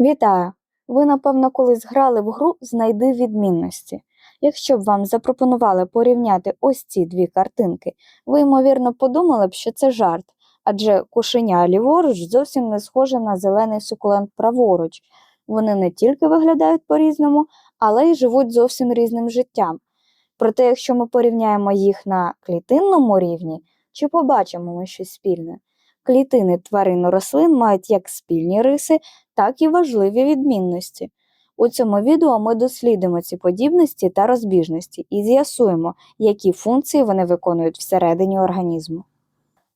Вітаю! Ви, напевно, колись грали в гру Знайди відмінності. Якщо б вам запропонували порівняти ось ці дві картинки, ви, ймовірно, подумали б, що це жарт, адже кошеня ліворуч зовсім не схоже на зелений сукулент праворуч. Вони не тільки виглядають по-різному, але й живуть зовсім різним життям. Проте, якщо ми порівняємо їх на клітинному рівні, чи побачимо ми щось спільне? Клітини тварин рослин мають як спільні риси, так і важливі відмінності. У цьому відео ми дослідимо ці подібності та розбіжності і з'ясуємо, які функції вони виконують всередині організму.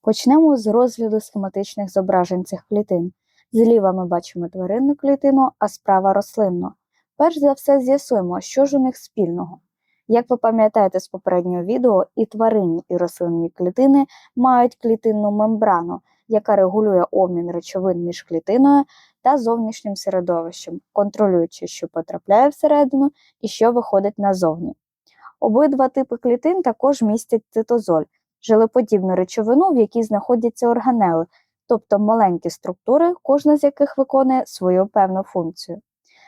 Почнемо з розгляду схематичних зображень цих клітин. Зліва ми бачимо тваринну клітину, а справа рослинну. Перш за все з'ясуємо, що ж у них спільного. Як ви пам'ятаєте з попереднього відео, і тваринні, і рослинні клітини мають клітинну мембрану, яка регулює обмін речовин між клітиною та зовнішнім середовищем, контролюючи, що потрапляє всередину і що виходить назовні. Обидва типи клітин також містять цитозоль, жилеподібну речовину, в якій знаходяться органели, тобто маленькі структури, кожна з яких виконує свою певну функцію.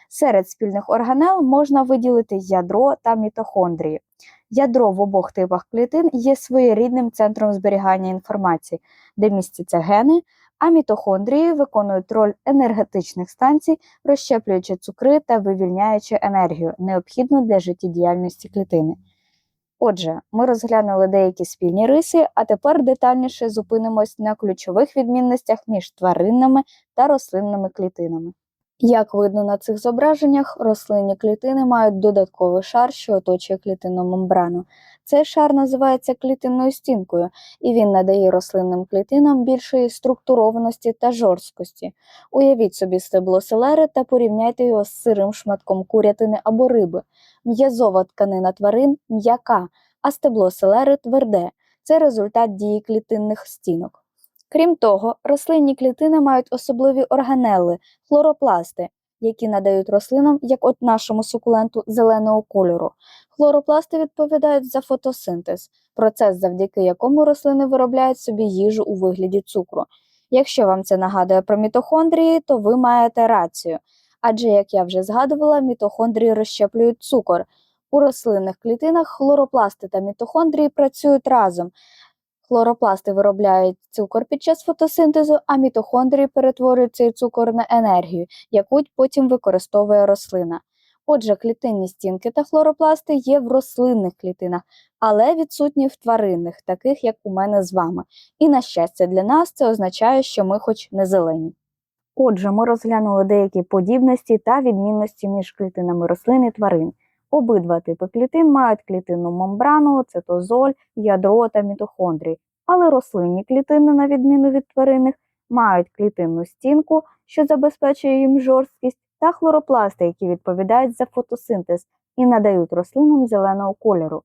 Серед спільних органел можна виділити ядро та мітохондрії. Ядро в обох типах клітин є своєрідним центром зберігання інформації, де містяться гени, а мітохондрії виконують роль енергетичних станцій, розщеплюючи цукри та вивільняючи енергію, необхідну для життєдіяльності клітини. Отже, ми розглянули деякі спільні риси, а тепер детальніше зупинимось на ключових відмінностях між тваринними та рослинними клітинами. Як видно на цих зображеннях, рослинні клітини мають додатковий шар, що оточує клітинну мембрану. Цей шар називається клітинною стінкою, і він надає рослинним клітинам більшої структурованості та жорсткості. Уявіть собі стебло селери та порівняйте його з сирим шматком курятини або риби. М'язова тканина тварин м'яка, а стебло селери тверде. Це результат дії клітинних стінок. Крім того, рослинні клітини мають особливі органели, хлоропласти, які надають рослинам, як от нашому сукуленту, зеленого кольору. Хлоропласти відповідають за фотосинтез, процес, завдяки якому рослини виробляють собі їжу у вигляді цукру. Якщо вам це нагадує про мітохондрії, то ви маєте рацію. Адже, як я вже згадувала, мітохондрії розщеплюють цукор. У рослинних клітинах хлоропласти та мітохондрії працюють разом. Хлоропласти виробляють цукор під час фотосинтезу, а мітохондрії перетворюють цей цукор на енергію, яку потім використовує рослина. Отже, клітинні стінки та хлоропласти є в рослинних клітинах, але відсутні в тваринних, таких як у мене з вами. І, на щастя, для нас це означає, що ми хоч не зелені. Отже, ми розглянули деякі подібності та відмінності між клітинами рослин і тварин. Обидва типи клітин мають клітинну мембрану, цитозоль, ядро та мітохондрії, але рослинні клітини, на відміну від тваринних, мають клітинну стінку, що забезпечує їм жорсткість, та хлоропласти, які відповідають за фотосинтез і надають рослинам зеленого кольору.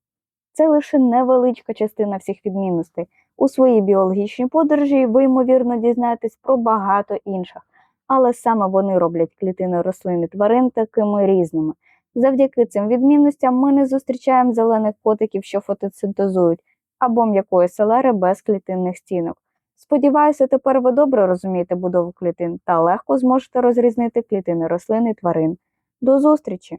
Це лише невеличка частина всіх відмінностей. У своїй біологічній подорожі ви, ймовірно, дізнаєтесь про багато інших, але саме вони роблять клітини рослин і тварин такими різними. Завдяки цим відмінностям ми не зустрічаємо зелених котиків, що фотосинтезують, або м'якої селери без клітинних стінок. Сподіваюся, тепер ви добре розумієте будову клітин та легко зможете розрізнити клітини рослин і тварин. До зустрічі!